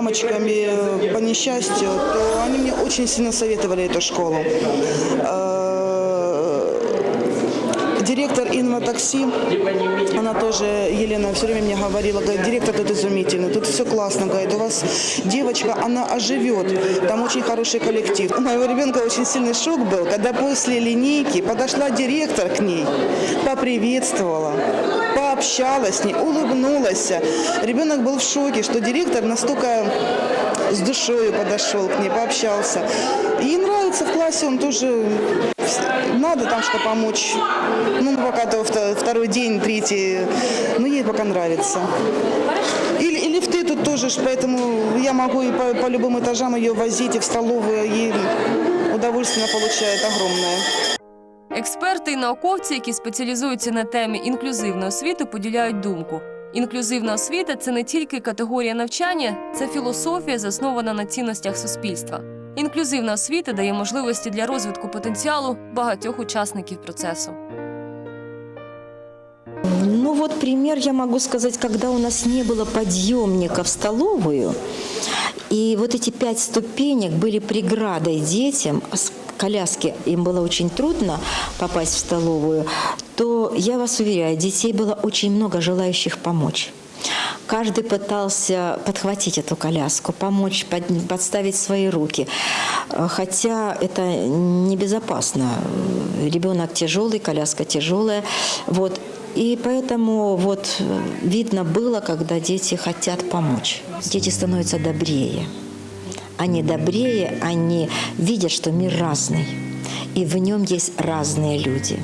мамочками э, по несчастью, то они мне очень сильно советовали эту школу. Э, Директор инватакси, она тоже, Елена, все время мне говорила, говорит, директор тут изумительный, тут все классно, говорит, у вас девочка, она оживет, там очень хороший коллектив. У моего ребенка очень сильный шок был, когда после линейки подошла директор к ней, поприветствовала, пообщалась с ней, улыбнулась. Ребенок был в шоке, что директор настолько с душой подошел к ней, пообщался. Ей нравится в классе, он тоже надо там что помочь. Ну, пока то вто- второй день, третий, ну, ей пока нравится. Или, и лифты тут тоже, поэтому я могу и по, по любым этажам ее возить, и в столовую, и удовольствие получает огромное. Експерти і науковці, які спеціалізуються на темі інклюзивної освіти, поділяють думку. Інклюзивна освіта це не тільки категорія навчання, це філософія, заснована на цінностях суспільства. Інклюзивна освіта дає можливості для розвитку потенціалу багатьох учасників процесу. Ну вот пример я могу сказать, когда у нас не было подъемника в столовую, и вот эти пять ступенек были преградой детям, с коляски им было очень трудно попасть в столовую, то я вас уверяю, детей было очень много желающих помочь. Каждый пытался подхватить эту коляску, помочь, под- подставить свои руки. Э, Хотя это небезопасно. Ребенок тяжелый, коляска тяжелая. Вот. И поэтому вот э, видно было, когда дети хотят помочь. Дети становятся добрее. Они добрее, они видят, что мир разный. И в нем есть разные люди.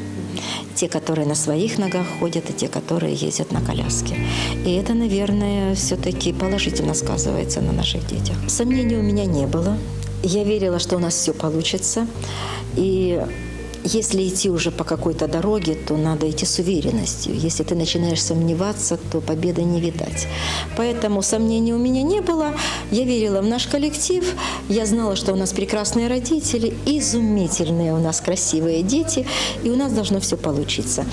Те, которые на своих ногах ходят, и те, которые ездят на коляске. И это, наверное, все-таки положительно сказывается на наших детях. Сомнений у меня не было. Я верила, что у нас все получится. И если идти уже по какой-то дороге, то надо идти с уверенностью. Если ты начинаешь сомневаться, то победы не видать. Поэтому сомнений у меня не было. Я верила в наш коллектив. Я знала, что у нас прекрасные родители, изумительные у нас красивые дети, и у нас должно все получиться.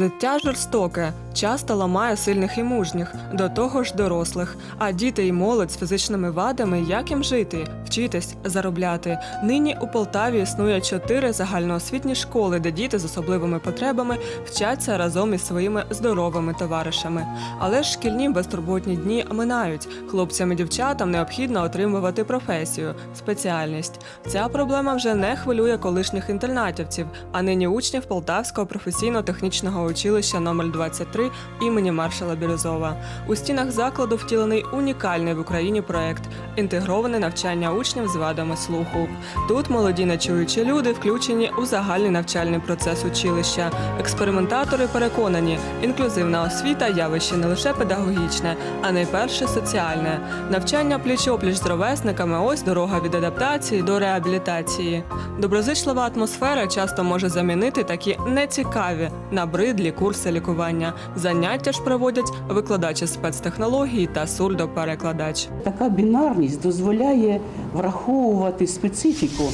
Життя жорстоке, часто ламає сильних і мужніх, до того ж дорослих. А діти і молодь з фізичними вадами, як їм жити, вчитись, заробляти. Нині у Полтаві існує чотири загальноосвітні школи, де діти з особливими потребами вчаться разом із своїми здоровими товаришами. Але ж шкільні безтурботні дні минають. Хлопцям і дівчатам необхідно отримувати професію, спеціальність. Ця проблема вже не хвилює колишніх інтернатівців, а нині учнів Полтавського професійно-технічного училища номер 23 імені маршала Бірюзова. У стінах закладу втілений унікальний в Україні проект інтегроване навчання учнів з вадами слуху. Тут молоді нечуючі люди включені у загальний навчальний процес училища. Експериментатори переконані, інклюзивна освіта явище не лише педагогічне, а найперше соціальне. Навчання пліч-опліч з ровесниками ось дорога від адаптації до реабілітації. Доброзичлива атмосфера часто може замінити такі нецікаві, набридлі курси лікування. Заняття ж проводять викладачі спецтехнологій та сурдоперекладач. Така бінарність дозволяє враховувати специфіку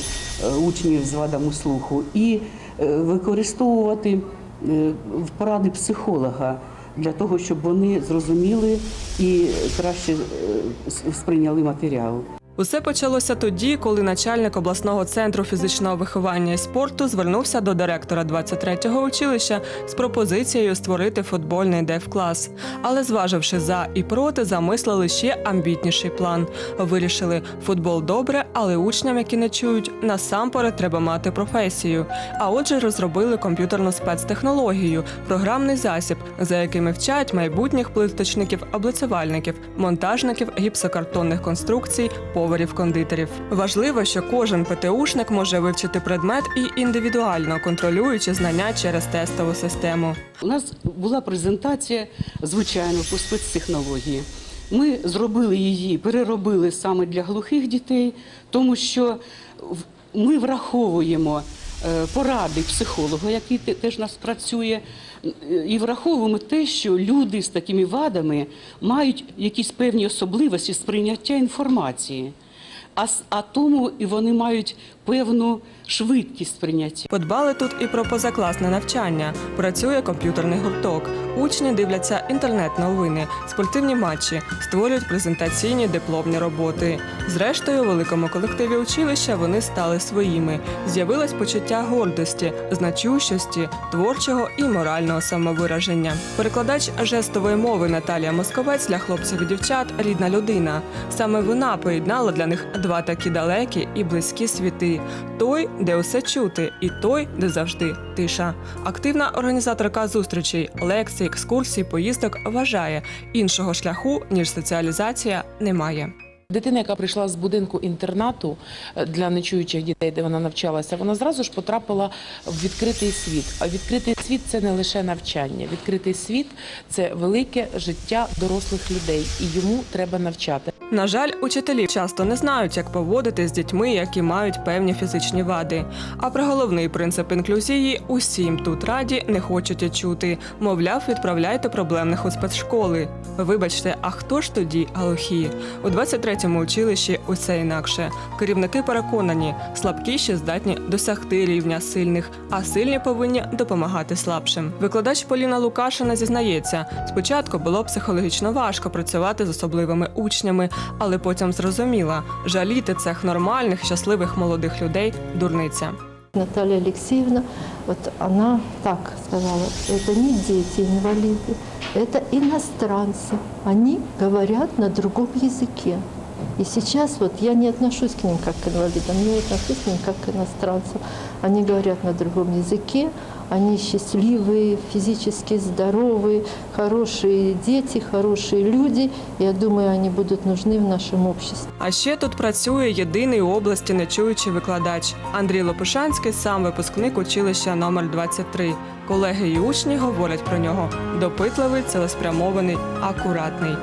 е, учнів з вадами слуху і е, використовувати е, поради психолога для того, щоб вони зрозуміли і краще сприйняли матеріал. Усе почалося тоді, коли начальник обласного центру фізичного виховання і спорту звернувся до директора 23-го училища з пропозицією створити футбольний дев-клас. Але зваживши за і проти, замислили ще амбітніший план. Вирішили, футбол добре, але учням, які не чують, насамперед треба мати професію. А отже, розробили комп'ютерну спецтехнологію, програмний засіб, за якими вчать майбутніх плиточників, облицювальників, монтажників гіпсокартонних конструкцій, поварів кондитерів. Важливо, що кожен ПТУшник може вивчити предмет і індивідуально контролюючи знання через тестову систему. У нас була презентація, звичайно, по спецтехнології. Ми зробили її, переробили саме для глухих дітей, тому що ми враховуємо е, поради психолога, який те- теж нас працює, і враховуємо те, що люди з такими вадами мають якісь певні особливості сприйняття інформації. А, а тому і вони мають певну швидкість сприйняття. Подбали тут і про позакласне навчання. Працює комп'ютерний гурток. Учні дивляться інтернет-новини, спортивні матчі, створюють презентаційні дипломні роботи. Зрештою, у великому колективі училища вони стали своїми. З'явилось почуття гордості, значущості, творчого і морального самовираження. Перекладач жестової мови Наталія Московець для хлопців і дівчат рідна людина. Саме вона поєднала для них два такі далекі і близькі світи: той, де усе чути, і той, де завжди тиша. Активна організаторка зустрічей, лекцій, екскурсій, поїздок вважає, іншого шляху ніж соціалізація немає. Дитина, яка прийшла з будинку інтернату е, для нечуючих дітей, де вона навчалася, вона зразу ж потрапила в відкритий світ. А відкритий світ це не лише навчання. Відкритий світ це велике життя дорослих людей, і йому треба навчати. На жаль, учителі часто не знають, як поводити з дітьми, які мають певні фізичні вади. А про головний принцип інклюзії усім тут раді не хочуть чути. Мовляв, відправляйте проблемних у спецшколи. Вибачте, а хто ж тоді глухі? У 23-му училищі усе інакше. Керівники переконані, слабкіші здатні досягти рівня сильних, а сильні повинні допомагати слабшим. Викладач Поліна Лукашина зізнається, спочатку було психологічно важко працювати з особливими учнями, але потім зрозуміла, жаліти цех нормальних, щасливих молодих людей дурниця. Наталья Алексеевна, вот она так сказала, это не дети инвалиды, это иностранцы. Они говорят на другом языке. И сейчас вот я не отношусь к ним как к инвалидам, я отношусь к ним как к иностранцам. Они говорят на другом языке, они счастливые, физически здоровые, хорошие дети, хорошие люди. Я думаю, они будут нужны в нашем обществе. А ще тут працює єдиний у області нечуючий викладач. Андрій Лопушанський сам випускник училища номер 23. Колеги і учні говорять про нього: допитливий, цілеспрямований, акуратний.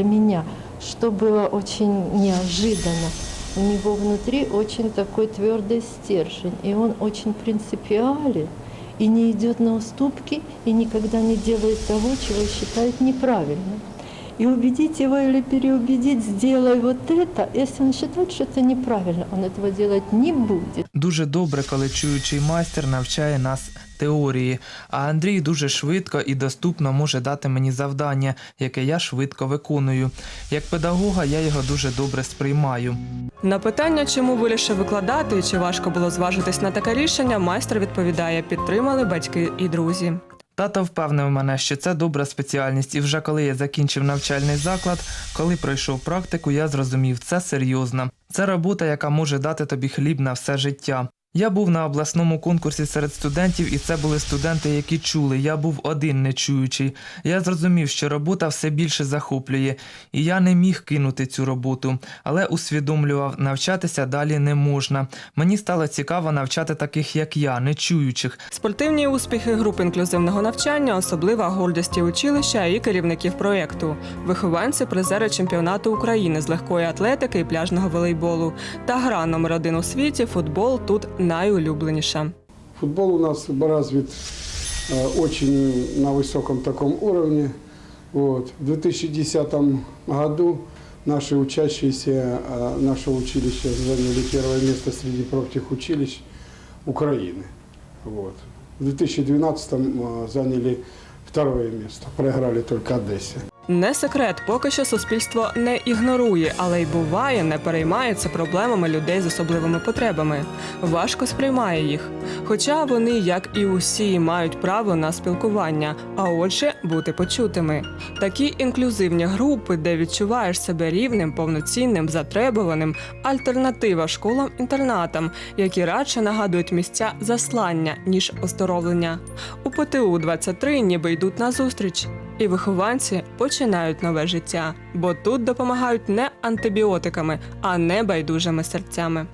Для меня, что было очень неожиданно, у него внутри очень такой твердый стержень, и он очень принципиален, и не идет на уступки, и никогда не делает того, чего считает неправильным. И убедить его или переубедить, сделай вот это, если он считает, что это неправильно, он этого делать не будет. Дуже добре, коли чуючий майстер навчає нас теорії, а Андрій дуже швидко і доступно може дати мені завдання, яке я швидко виконую. Як педагога я його дуже добре сприймаю. На питання, чому вирішив викладати і чи важко було зважитись на таке рішення, майстер відповідає: підтримали батьки і друзі. Тато впевнив мене, що це добра спеціальність, і вже коли я закінчив навчальний заклад, коли пройшов практику, я зрозумів, це серйозно. Це робота, яка може дати тобі хліб на все життя. Я був на обласному конкурсі серед студентів, і це були студенти, які чули. Я був один нечуючий. Я зрозумів, що робота все більше захоплює, і я не міг кинути цю роботу, але усвідомлював, навчатися далі не можна. Мені стало цікаво навчати таких, як я, нечуючих, Спортивні успіхи групи інклюзивного навчання особлива гордість і училища і керівників проєкту. Вихованці призери чемпіонату України з легкої атлетики і пляжного волейболу. Та гра номер один у світі футбол тут найулюбленіша. Футбол у нас развит э, очень на высоком таком уровне. Вот. В 2010 году наши учащиеся э, нашего училища заняли первое место среди профтехучилищ Украины. Вот. В 2012 э, заняли второе место, проиграли только Одессе. Не секрет, поки що суспільство не ігнорує, але й буває, не переймається проблемами людей з особливими потребами. Важко сприймає їх. Хоча вони, як і усі, мають право на спілкування, а отже, бути почутими. Такі інклюзивні групи, де відчуваєш себе рівним, повноцінним, затребуваним, альтернатива школам-інтернатам, які радше нагадують місця заслання ніж оздоровлення. У ПТУ 23 ніби йдуть на зустріч. І вихованці починають нове життя, бо тут допомагають не антибіотиками, а не байдужими серцями.